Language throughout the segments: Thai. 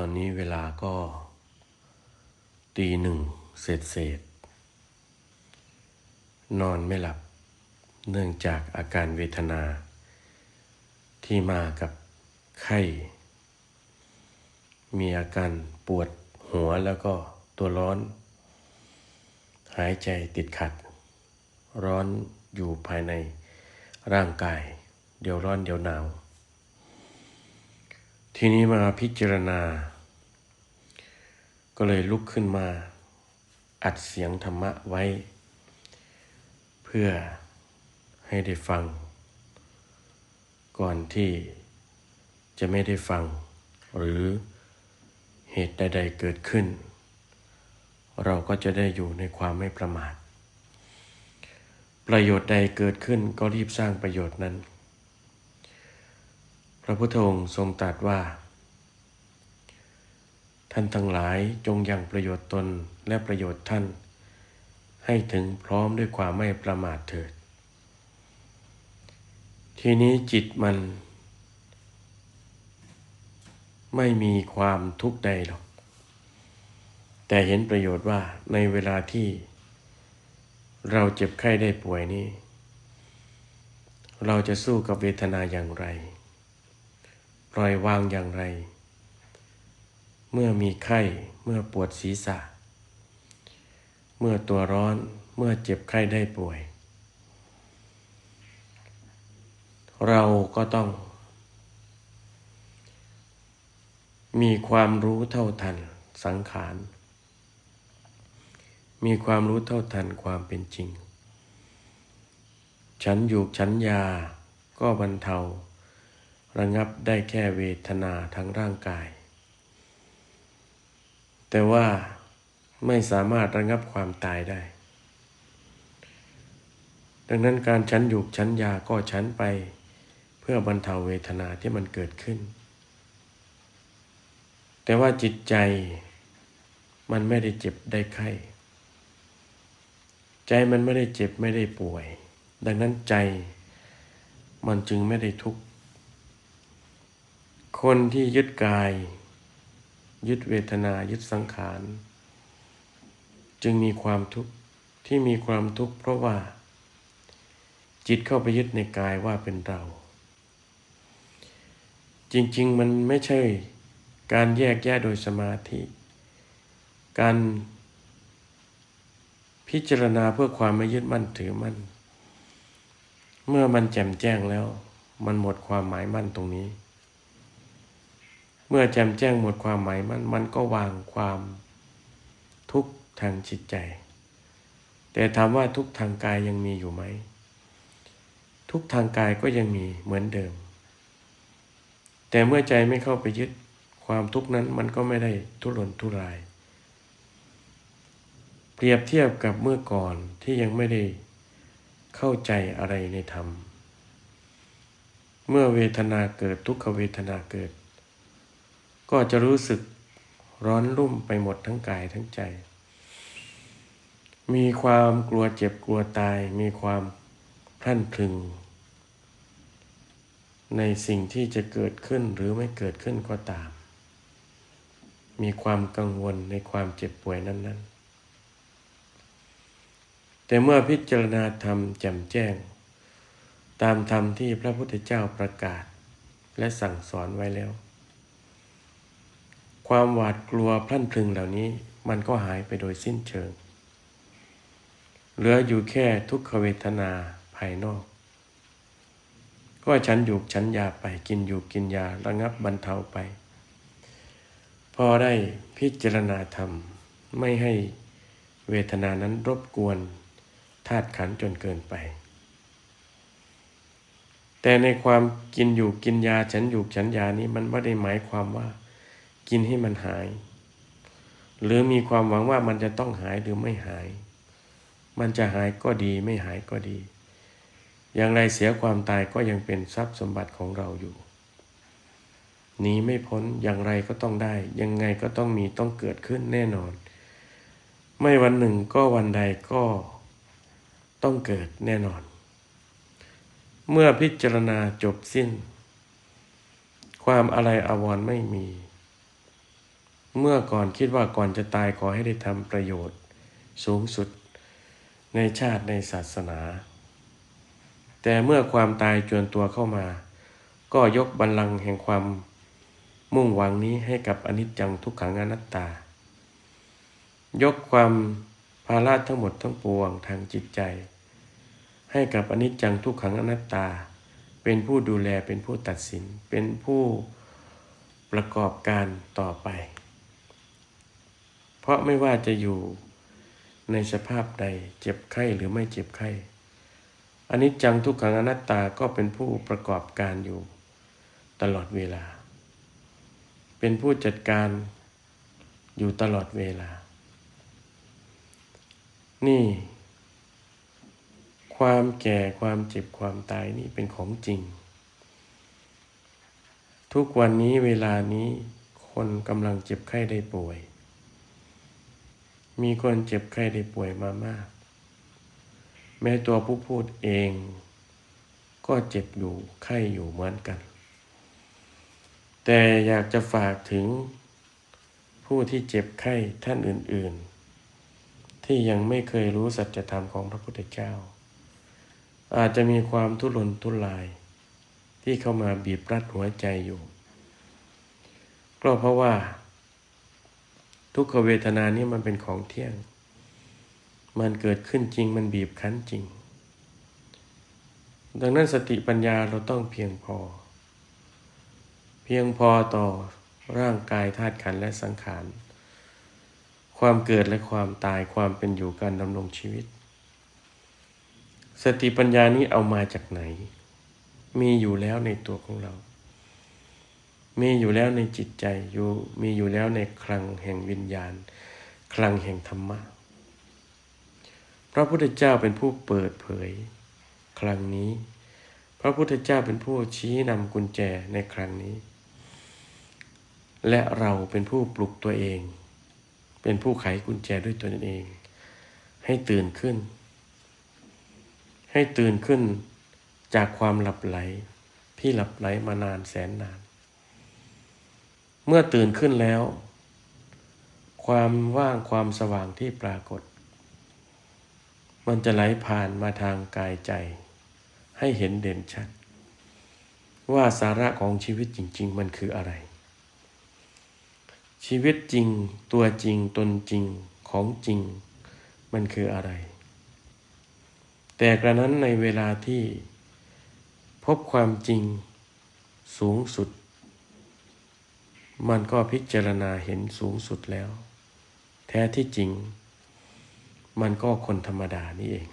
ตอนนี้เวลาก็ตีหนึ่งเศษเศษ นอนไม่หลับ เนื่องจากอาการเวทนา ที่มากับไข้ มีอาการปวดหัวแล้วก็ตัวร้อน หายใจติดขัด ร้อนอยู่ภายในร่างกาย เดี๋ยวร้อนเดี๋ยวหนาว ทีนี้มาพิจารณา ก็เลยลุกขึ้นมา อัดเสียงธรรมะไว้ เพื่อให้ได้ฟัง ก่อนที่จะไม่ได้ฟัง หรือเหตุใดๆเกิดขึ้น เราก็จะได้อยู่ในความไม่ประมาท ประโยชน์ใดเกิดขึ้นก็รีบสร้างประโยชน์นั้น พระพุทธองค์ทรงตรัสว่า ท่านทั้งหลายจงยังประโยชน์ตนและประโยชน์ท่าน ให้ถึงพร้อมด้วยความไม่ประมาทเถิด ทีนี้จิตมัน ไม่มีความทุกข์ใดหรอก แต่เห็นประโยชน์ว่าในเวลาที่เราเจ็บไข้ได้ป่วยนี้ เราจะสู้กับเวทนาอย่างไร ล่อยวางอย่างไร เมื่อมีไข้ เมื่อปวดศีรษะ เมื่อตัวร้อน เมื่อเจ็บไข้ได้ป่วย เราก็ต้อง มีความรู้เท่าทันสังขาร มีความรู้เท่าทันความเป็นจริง ฉันอยู่ฉันยาก็บรรเทา ระงับได้แค่เวทนาทั้งร่างกาย แต่ว่าไม่สามารถระงับความตายได้ ดังนั้นการฉันอยู่ฉันยาก็ฉันไป เพื่อบรรเทาเวทนาที่มันเกิดขึ้น แต่ว่าจิตใจมันไม่ได้เจ็บได้ไข้ ใจมันไม่ได้เจ็บไม่ได้ป่วย ดังนั้นใจมันจึงไม่ได้ทุกข์ คนที่ยึดกาย ยึดเวทนายึดสังขาร จึงมีความทุกข์ที่มีความทุกข์เพราะว่า จิตเข้าไปยึดในกายว่าเป็นเรา จริง ๆ มันไม่ใช่การแยกแยะโดยสมาธิ การพิจารณาเพื่อความไม่ยึดมั่นถือมั่น เมื่อมันแจ่มแจ้งแล้ว มันหมดความหมายมั่นตรงนี้ เมื่อแจ่มแจ้งหมดความหมายมันมันก็วางความทุกข์ทางจิตใจ แต่ถามว่าทุกข์ทางกายยังมีอยู่ไหม ทุกข์ทางกายก็ยังมีเหมือนเดิม แต่เมื่อใจไม่เข้าไปยึดความทุกข์นั้นมันก็ไม่ได้ทุรนทุราย เปรียบเทียบกับเมื่อก่อนที่ยังไม่ได้เข้าใจอะไรในธรรม เมื่อเวทนาเกิดทุกขเวทนาเกิด ก็จะรู้สึกร้อนรุ่มไปหมดทั้งกายทั้งใจ มีความกลัวเจ็บกลัวตาย มีความพลั่นพลึง ในสิ่งที่จะเกิดขึ้นหรือไม่เกิดขึ้นก็ตาม มีความกังวลในความเจ็บป่วยนั้น ๆ แต่เมื่อพิจารณาธรรมแจ่มแจ้ง ตามธรรมที่พระพุทธเจ้าประกาศ และสั่งสอนไว้แล้ว ความหวาดกลัวพลั่นพลึงเหล่านี้มันก็หายไปโดยสิ้นเชิง เหลืออยู่แค่ทุกขเวทนาภายนอก ก็ฉันอยู่ฉันยาไปกินอยู่กินยาระงับบรรเทาไป พอได้พิจารณาธรรม ไม่ให้เวทนานั้นรบกวนธาตุขันจนเกินไป แต่ในความกินอยู่กินยาฉันอยู่ฉันยานี้มันไม่ได้หมายความว่า กินให้มันหาย หรือมีความหวังว่ามันจะต้องหายหรือไม่หาย มันจะหายก็ดีไม่หายก็ดี อย่างไรเสียความตายก็ยังเป็นทรัพย์สมบัติของเราอยู่หนีไม่พ้นอย่างไรก็ต้องได้ ยังไงก็ต้องมีต้องเกิดขึ้นแน่นอน ไม่วันหนึ่งก็วันใดก็ต้องเกิดแน่นอน เมื่อพิจารณาจบสิ้น ความอะไรอาวรไม่มี เมื่อก่อนคิดว่าก่อนจะตายขอให้ได้ทำประโยชน์ สูงสุดในชาติในศาสนา แต่เมื่อความตายจวนตัวเข้ามา ก็ยกบัลลังก์แห่งความมุ่งหวังนี้ให้กับอนิจจังทุกขังอนัตตา ยกความภาระทั้งหมดทั้งปวงทางจิตใจ ให้กับอนิจจังทุกขังอนัตตา เป็นผู้ดูแลเป็นผู้ตัดสิน เป็นผู้ประกอบการต่อไป เพราะไม่ว่าจะอยู่ในสภาพใดเจ็บไข้หรือไม่เจ็บไข้อนิจจังทุกขังอนัตตาก็เป็นผู้ประกอบการอยู่ตลอดเวลา เป็นผู้จัดการอยู่ตลอดเวลา นี่ ความแก่ความเจ็บความตายนี่เป็นของจริง ทุกวันนี้เวลานี้คนกำลังเจ็บไข้ได้ป่วย มีคนเจ็บไข้ได้ป่วยมามาก แม้ตัวผู้พูดเอง ก็เจ็บอยู่ไข้อยู่เหมือนกัน แต่อยากจะฝากถึงผู้ที่เจ็บไข้ท่านอื่น ๆ ที่ยังไม่เคยรู้สัจธรรมของพระพุทธเจ้า อาจจะมีความทุรนทุราย ที่เข้ามาบีบรัดหัวใจอยู่ ก็เพราะว่า ทุกขเวทนานี้มันเป็นของเที่ยง มันเกิดขึ้นจริง มันบีบคั้นจริง ดังนั้นสติปัญญาเราต้องเพียงพอ เพียงพอต่อร่างกายธาตุขันและสังขาร ความเกิดและความตายความเป็นอยู่การดำรงชีวิต สติปัญญานี้เอามาจากไหน มีอยู่แล้วในตัวของเรา มีอยู่แล้วในจิตใจอยู่มีอยู่แล้วในคลังแห่งวิญญาณ คลังแห่งธรรมะ พระพุทธเจ้าเป็นผู้เปิดเผยครั้งนี้ พระพุทธเจ้าเป็นผู้ชี้นำกุญแจในครั้งนี้ และเราเป็นผู้ปลุกตัวเอง เป็นผู้ไขกุญแจด้วยตัวเอง ให้ตื่นขึ้น ให้ตื่นขึ้นจากความหลับไหลที่หลับไหลมานานแสนนาน เมื่อตื่นขึ้นแล้ว ความว่างความสว่างที่ปรากฏ มันจะไหลผ่านมาทางกายใจ ให้เห็นเด่นชัด ว่าสาระของชีวิตจริง ๆ มันคืออะไร ชีวิตจริงตัวจริงตนจริงของจริง มันคืออะไร แต่กระนั้นในเวลาที่พบความจริงสูงสุด มันก็พิจารณาเห็นสูงสุดแล้ว แท้ที่จริง มันก็คนธรรมดานี่เอง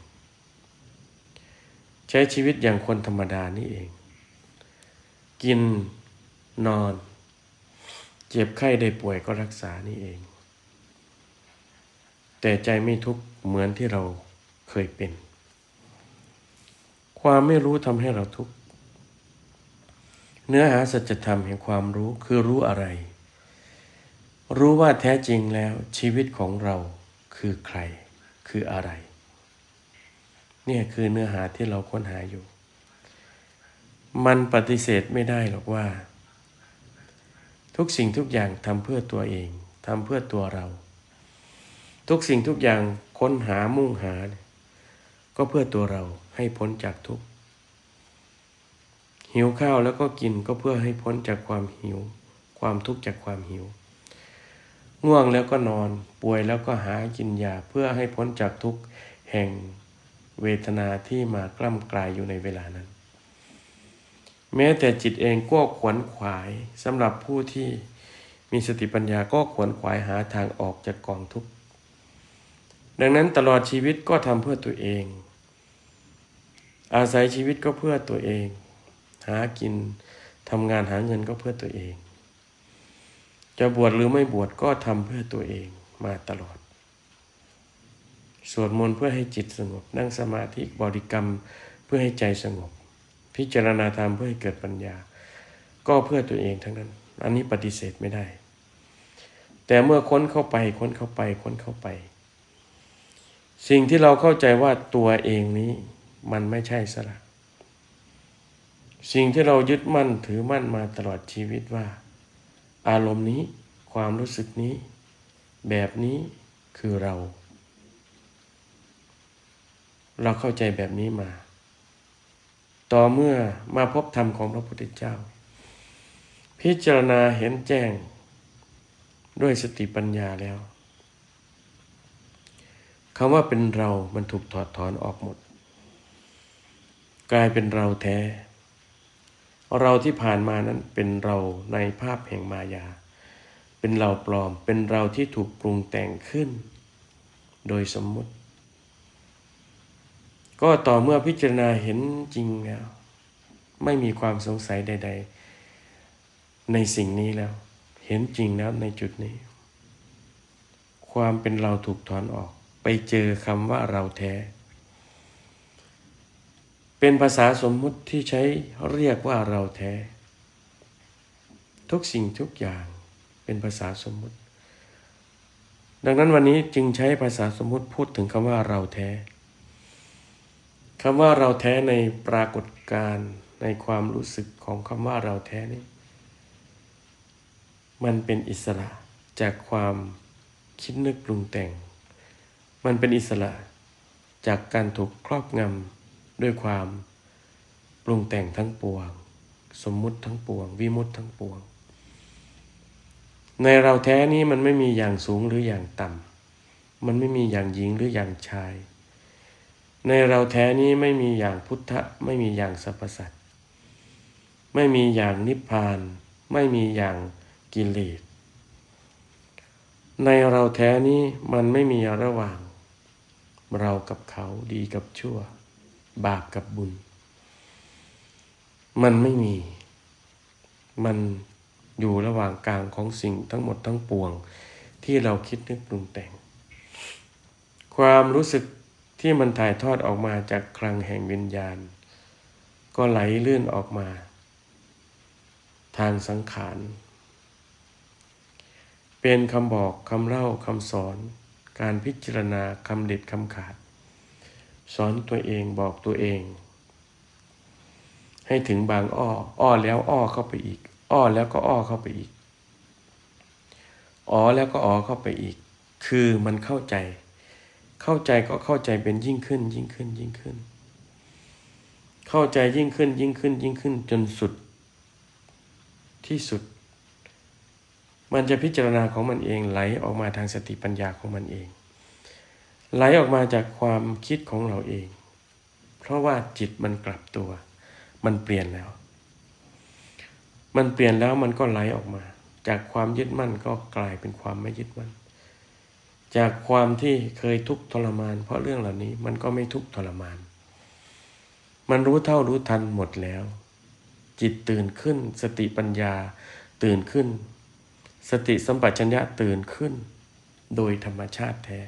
ใช้ชีวิตอย่างคนธรรมดานี่เอง กินนอน เจ็บไข้ได้ป่วยก็รักษานี่เอง แต่ใจไม่ทุกข์เหมือนที่เราเคยเป็น ความไม่รู้ทำให้เราทุกข์ เนื้อหาสัจธรรมแห่งความรู้คือรู้อะไร รู้ว่าแท้จริงแล้วชีวิตของเราคือใคร คืออะไร เนี่ยคือเนื้อหาที่เราค้นหาอยู่ มันปฏิเสธไม่ได้หรอกว่า ทุกสิ่งทุกอย่างทำเพื่อตัวเองทำเพื่อตัวเรา ทุกสิ่งทุกอย่างค้นหามุ่งหา ก็เพื่อตัวเราให้พ้นจากทุกข์ หิวข้าวแล้วก็กินก็เพื่อให้พ้นจากความหิว ความทุกข์จากความหิว ง่วงแล้วก็นอน ป่วยแล้วก็หากินยาเพื่อให้พ้นจากทุกข์แห่งเวทนาที่มากล้ำกลายอยู่ในเวลานั้น แม้แต่จิตเองก็ขวนขวายสำหรับผู้ที่มีสติปัญญาก็ขวนขวายหาทางออกจากกองทุกข์ ดังนั้นตลอดชีวิตก็ทำเพื่อตัวเอง อาศัยชีวิตก็เพื่อตัวเอง หากินทำงานหาเงินก็เพื่อตัวเอง จะบวชหรือไม่บวชก็ทำเพื่อตัวเองมาตลอด สวดมนต์เพื่อให้จิตสงบ นั่งสมาธิบริกรรมเพื่อให้ใจสงบ พิจารณาธรรมเพื่อให้เกิดปัญญา ก็เพื่อตัวเองทั้งนั้น อันนี้ปฏิเสธไม่ได้ แต่เมื่อค้นเข้าไปค้นเข้าไปค้นเข้าไป สิ่งที่เราเข้าใจว่าตัวเองนี้มันไม่ใช่สละ สิ่งที่เรายึดมั่นถือมั่นมาตลอดชีวิตว่า อารมณ์นี้ความรู้สึกนี้ แบบนี้คือเรา เราเข้าใจแบบนี้มา ต่อเมื่อมาพบธรรมของพระพุทธเจ้า พิจารณาเห็นแจ้ง ด้วยสติปัญญาแล้วคำว่าเป็นเรามันถูกถอดถอนออกหมด กลายเป็นเราแท้ เราที่ผ่านมานั้นเป็นเราในภาพแห่งมายา เป็นเราปลอม เป็นเราที่ถูกปรุงแต่งขึ้น โดยสมมุติ ก็ต่อเมื่อพิจารณาเห็นจริงแล้ว ไม่มีความสงสัยใด ๆ ในสิ่งนี้แล้ว เห็นจริงแล้วในจุดนี้ ความเป็นเราถูกถอนออก ไปเจอคำว่าเราแท้ เป็นภาษาสมมุติที่ใช้เรียกว่าเราแท้ ทุกสิ่งทุกอย่างเป็นภาษาสมมุติ ดังนั้นวันนี้จึงใช้ภาษาสมมุติพูดถึงคำว่าเราแท้คำว่าเราแท้ในปรากฏการณ์ในความรู้สึกของคำว่าเราแท้นี้มันเป็นอิสระจากความคิดนึกปรุงแต่ง มันเป็นอิสระจากการถูกครอบงำ ด้วยความปรุงแต่งทั้งปวง สมมุติทั้งปวง วิมุตทั้งปวง ในเราแท้นี้มันไม่มีอย่างสูงหรืออย่างต่ำมันไม่มีอย่างหญิงหรืออย่างชาย ในเราแท้นี้ไม่มีอย่างพุทธะไม่มีอย่างสรรพสัตว์ไม่มีอย่างนิพพาน ไม่มีอย่างกิเลสในเราแท้นี้มันไม่มีระหว่าง เรากับเขาดีกับชั่ว บาปกับบุญ มันไม่มี มันอยู่ระหว่างกลางของสิ่งทั้งหมดทั้งปวง ที่เราคิดนึกปรุงแต่ง ความรู้สึกที่มันถ่ายทอดออกมาจากคลังแห่งวิญญาณ ก็ไหลลื่นออกมา ทางสังขาร เป็นคำบอกคำเล่าคำสอน การพิจารณาคำเด็ดคำขาด สอนตัวเองบอกตัวเอง ให้ถึงบางอ้อ อ้อแล้วอ้อเข้าไปอีก อ้อแล้วก็อ้อเข้าไปอีก อ๋อแล้วก็อ๋อเข้าไปอีก คือมันเข้าใจ เข้าใจก็เข้าใจเป็นยิ่งขึ้น ยิ่งขึ้นยิ่งขึ้น เข้าใจยิ่งขึ้นยิ่งขึ้นยิ่งขึ้นจนสุด ที่สุด มันจะพิจารณาของมันเองไหลออกมาทางสติปัญญาของมันเอง ไหลออกมาจากความคิดของเราเอง เพราะว่าจิตมันกลับตัว มันเปลี่ยนแล้ว มันเปลี่ยนแล้วมันก็ไหลออกมา จากความยึดมั่นก็กลายเป็นความไม่ยึดมั่น จากความที่เคยทุกข์ทรมาน เพราะเรื่องเหล่านี้มันก็ไม่ทุกข์ทรมาน มันรู้เท่ารู้ทันหมดแล้ว จิตตื่นขึ้น สติปัญญาตื่นขึ้น สติสัมปชัญญะตื่นขึ้น โดยธรรมชาติแท้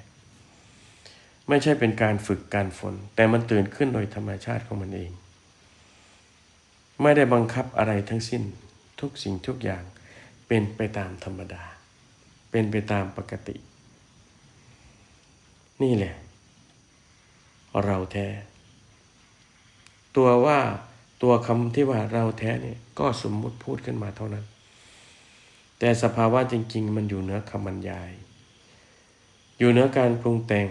ไม่ใช่เป็นการฝึกการฝน แต่มันตื่นขึ้นโดยธรรมชาติของมันเอง ไม่ได้บังคับอะไรทั้งสิ้น ทุกสิ่งทุกอย่างเป็นไปตามธรรมดา เป็นไปตามปกติ นี่แหละ เราแท้ ตัวว่าตัวคำที่ว่าเราแท้เนี่ยก็สมมุติพูดขึ้นมาเท่านั้น แต่สภาวะจริง ๆ มันอยู่เหนือคำบรรยาย อยู่เหนือการปรุงแต่ง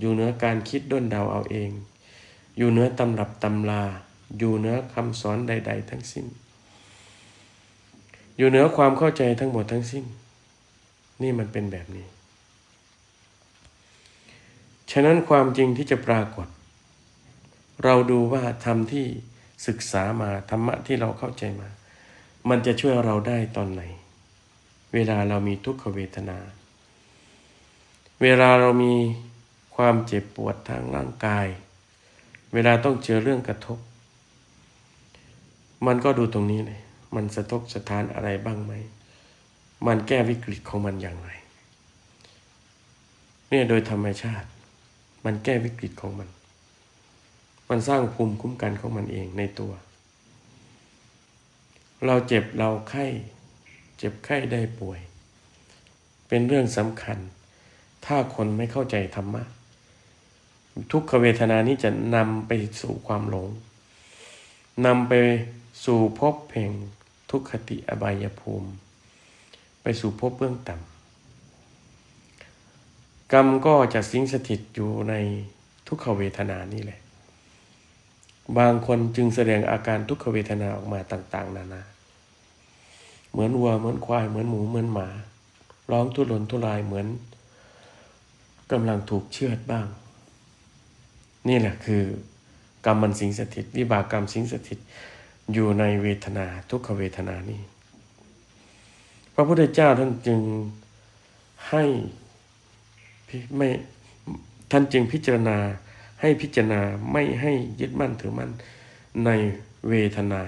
อยู่เหนือการคิดด้นเดาเอาเอง อยู่เหนือตำรับตำลา อยู่เหนือคำสอนใด ๆ ทั้งสิ้น อยู่เหนือความเข้าใจทั้งหมดทั้งสิ้น นี่มันเป็นแบบนี้ ฉะนั้นความจริงที่จะปรากฏ เราดูว่าธรรมที่ศึกษามาธรรมะที่เราเข้าใจมา มันจะช่วยเราได้ตอนไหน เวลาเรามีทุกขเวทนา เวลาเรามี ความเจ็บปวดทางร่างกาย เวลาต้องเจอเรื่องกระทบ มันก็ดูตรงนี้เลยมันสะทกสะทานอะไรบ้างไหม มันแก้วิกฤตของมันอย่างไร เนี่ยโดยธรรมชาติ มันแก้วิกฤตของมัน มันสร้างภูมิคุ้มกันของมันเองในตัว เราเจ็บเราไข้ เจ็บไข้ได้ป่วย เป็นเรื่องสำคัญ ถ้าคนไม่เข้าใจธรรมะ ทุกขเวทนานี้จะนำไปสู่ความหลงนำไปสู่ภพแห่งทุกขติอบายภูมิ ไปสู่ภพเบื้องต่ำกรรมก็จะสิงสถิตอยู่ในทุกขเวทนานี่แหละ บางคนจึงแสดงอาการทุกขเวทนาออกมาต่าง ๆ นานา เหมือนวัวเหมือนควายเหมือนหมูเหมือนหมา ร้องทุรนทุรายเหมือนกำลังถูกเชือดบ้าง นี่แหละคือกรรมมันสิงสถิต วิบากกรรมสิงสถิต อยู่ในเวทนาทุกขเวทนานี้ พระพุทธเจ้าท่านจึงให้ไม่ท่านจึงพิจารณาให้พิจารณาไม่ให้ยึดมั่นถือมั่นในเวทนา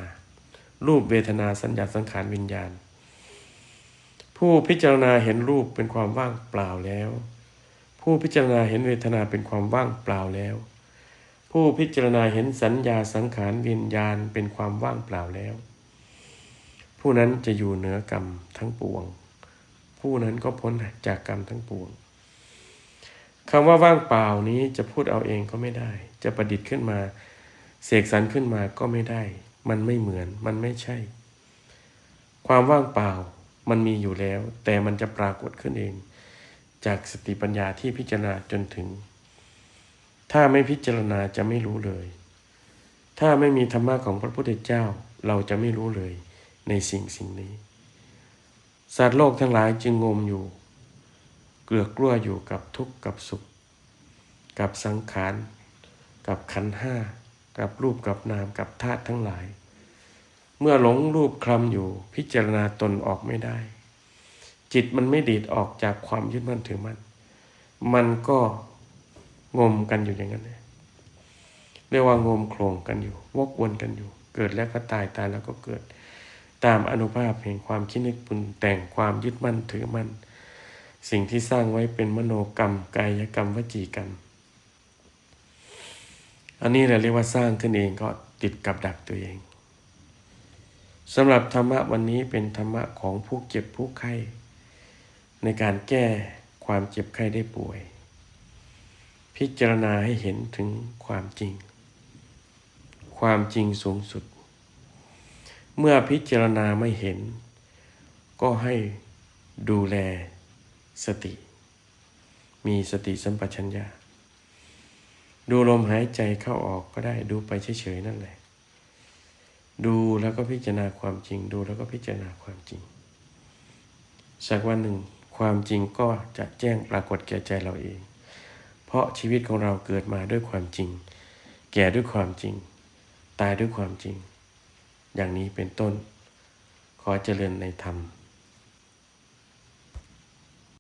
รูปเวทนาสัญญาสังขารวิญญาณ ผู้พิจารณาเห็นรูปเป็นความว่างเปล่าแล้ว ผู้พิจารณาเห็นเวทนาเป็นความว่างเปล่าแล้ว ผู้พิจารณาเห็นสัญญาสังขารวิญญาณเป็นความว่างเปล่าแล้ว ผู้นั้นจะอยู่เหนือกรรมทั้งปวง ผู้นั้นก็พ้นจากกรรมทั้งปวงคำว่าว่างเปล่านี้จะพูดเอาเองก็ไม่ได้ จะประดิษฐ์ขึ้นมาเสกสรรขึ้นมาก็ไม่ได้ มันไม่เหมือน มันไม่ใช่ ความว่างเปล่ามันมีอยู่แล้ว แต่มันจะปรากฏขึ้นเอง จากสติปัญญาที่พิจารณาจนถึง ถ้าไม่พิจารณาจะไม่รู้เลย ถ้าไม่มีธรรมะของพระพุทธเจ้าเราจะไม่รู้เลยในสิ่งสิ่งนี้ สัตว์โลกทั้งหลายจึงงมอยู่ เกลือกลัวอยู่กับทุกข์กับสุข กับสังขาร กับขันห้า กับรูปกับนามกับธาตุทั้งหลาย เมื่อหลงรูปคลำอยู่พิจารณาตนออกไม่ได้ จิตมันไม่ดีดออกจากความยึดมั่นถือมั่นมันก็ งมกันอยู่อย่างนั้นเลยเรียกว่างมโครงกันอยู่ วกวนกันอยู่ เกิดแล้วก็ตายตายแล้วก็เกิด ตามอนุภาพแห่งความคิดนึกปรุงแต่งความยึดมั่นถือมั่น สิ่งที่สร้างไว้เป็นมโนกรรม กายกรรมวจีกรรม อันนี้เราเรียกว่าสร้างขึ้นเองก็ติดกับดักตัวเองสำหรับธรรมะวันนี้เป็นธรรมะของผู้เจ็บผู้ไข้ ในการแก้ความเจ็บไข้ได้ป่วย พิจารณาให้เห็นถึงความจริง ความจริงสูงสุด เมื่อพิจารณาไม่เห็น ก็ให้ดูแลสติ มีสติสัมปชัญญะดูลมหายใจเข้าออกก็ได้ดูไปเฉยๆนั่นแหละ ดูแล้วก็พิจารณาความจริง ดูแล้วก็พิจารณาความจริง สักวันหนึ่งความจริงก็จะแจ้งปรากฏแก่ใจเราเอง เพราะชีวิตของเราเกิดมาด้วยความจริง แก่ด้วยความจริง ตายด้วยความจริง อย่างนี้เป็นต้น ขอเจริญในธรรม